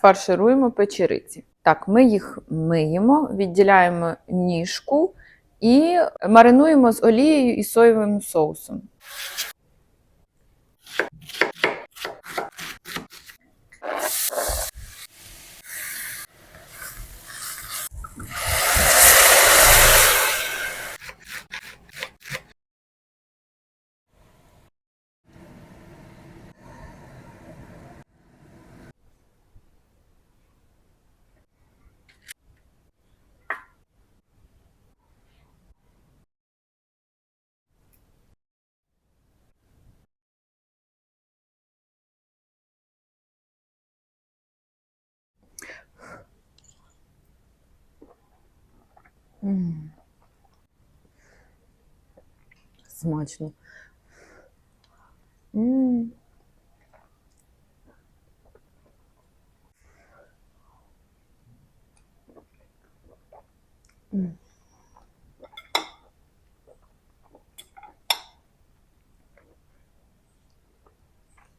фаршируємо печериці. Так, ми їх миємо, відділяємо ніжку і маринуємо з олією і соєвим соусом. М. Смачно. М. М.